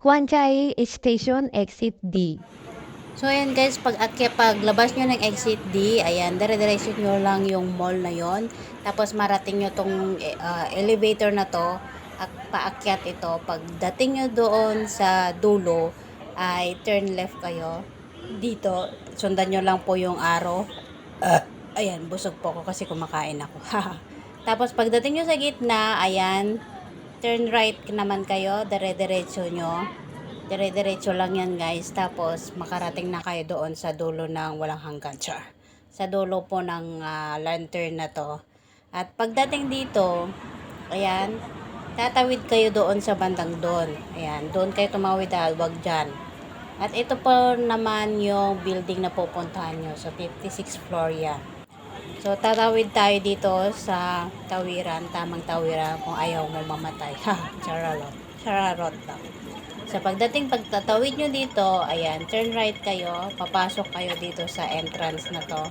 Huancai Station Exit D. So ayan guys, pag akyat paglabas nyo ng exit D, ayan, dire-diretso nyo lang yung mall na yon. Tapos marating nyo tong ah, elevator na to, ak paakyat ito. Pagdating nyo doon sa dulo, ay turn left kayo. Dito, sundan nyo lang po yung arrow. ayan, busog po ako kasi kumakain ako. Tapos pagdating nyo sa gitna, ayan, turn right naman kayo, dire-diretso nyo. Dire-diretso lang yan guys. Tapos makarating na kayo doon sa dulo ng walang hanggan. Char. Sa dulo po ng ah, lantern na to. At pagdating dito, ayan, tatawid kayo doon sa bandang doon. Ayan, doon kayo tumawid ah, wag dyan. At ito po naman yung building na pupuntahan nyo. So 56 floor yan. So, tatawid tayo dito sa tawiran, tamang tawiran kung ayaw mo mamatay. Ha, chararot. Chararot lang. Sa pagdating pagtatawid nyo dito, ayan, turn right kayo, papasok kayo dito sa entrance na to.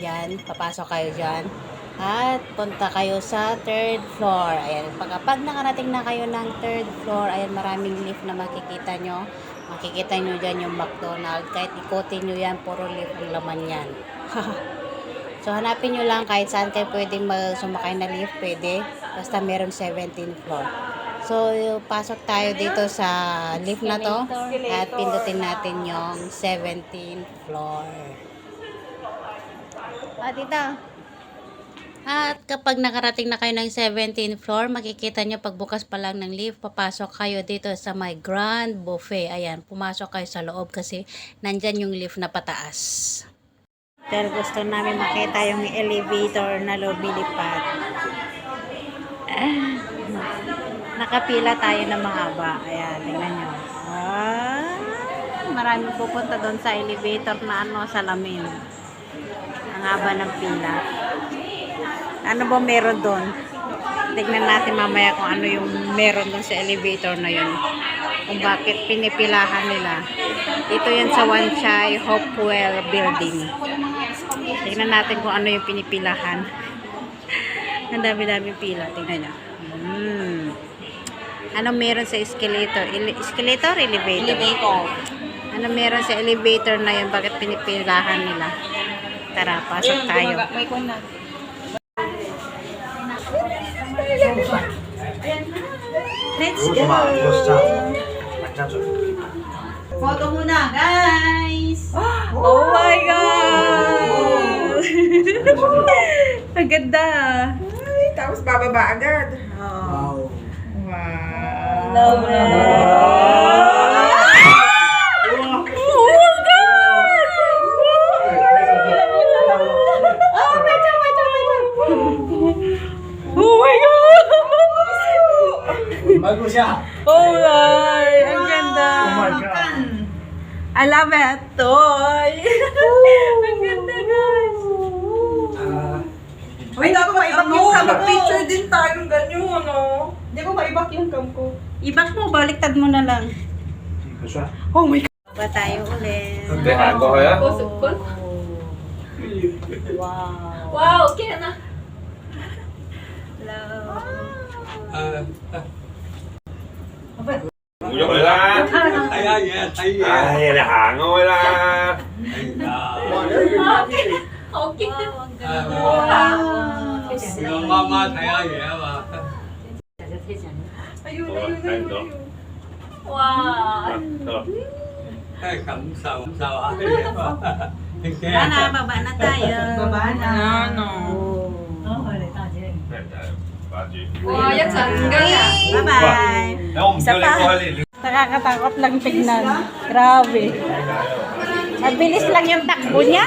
Yan, papasok kayo dyan. At punta kayo sa third floor. Ayan, pag, pag nakarating na kayo ng third floor, ayan, maraming lift na makikita nyo. Makikita nyo dyan yung McDonald's. Kahit ikutin nyo yan, puro lift ang laman yan. So, hanapin nyo lang kahit saan kayo pwedeng sumakay na lift, pwede. Basta meron 17 floor. So, pasok tayo dito sa lift na to at pindutin natin yung 17 floor. Ah, dito. At kapag nakarating na kayo ng 17th floor, makikita nyo pagbukas pa lang ng lift, papasok kayo dito sa my grand buffet. Ayan, pumasok kayo sa loob kasi nandyan yung lift na pataas. Dahil gusto namin makita yung elevator na lumilipad. Ah, nakapila tayo ng mga ba. Ayan, tingnan nyo. Ah, maraming pupunta doon sa elevator na ano, salamin. Ang haba ng pila. Ano ba meron doon? Tignan natin mamaya kung ano yung meron doon sa elevator na yun. Kung bakit pinipilahan nila. Dito yan sa Wanchai Hopewell Building. Tignan natin kung ano yung pinipilahan. Ang dami-dami pila. Tingnan nyo. Hmm. Ano meron sa escalator? Ele- escalator or elevator? Elevator. Ano meron sa elevator na yun? Bakit pinipilahan nila? Tara, pasok tayo. May kwan na. Photo muna, guys! Oh my God! Ang ganda. Ay, tapos bababa agad. Oh. Wow. Love Oh my God! siya. Oh my! Ang ganda! Oh my God. I love it! Toy! Ang ganda guys! Ah, Ay, hindi ko maibak ano? yung cam ko. Picture din tayong ganyan, ano? Hindi ko maibak yung cam ko. Ibak mo, baliktad mo na lang. hindi ko. Oh my God! Ba tayo ulit. Dehan ko kaya? Kusog ko? Wow! Wow, okay na. Hello. Ah, ah, Udah bela. Tanya, tanya. Ay, ada hango bela. Ok. Wow. Mama tanya ya, ma. Ayo, ayo, ayo. Wow. Cái cảm sao sao á Bạn à, bà bạn à tay à Bạn à Nó Nó hồi lại tay chứ Wow, 一陣間，拜拜。Isa pa. Nakakatakot lang tignan. Grabe. Mabilis lang yung takbo niya.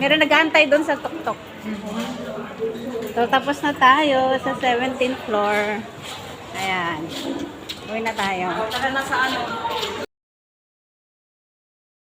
Meron nag-aantay doon sa tuktok. So, tapos na tayo sa 17th floor. Ayan. Uwi na tayo. Tara na sa ano.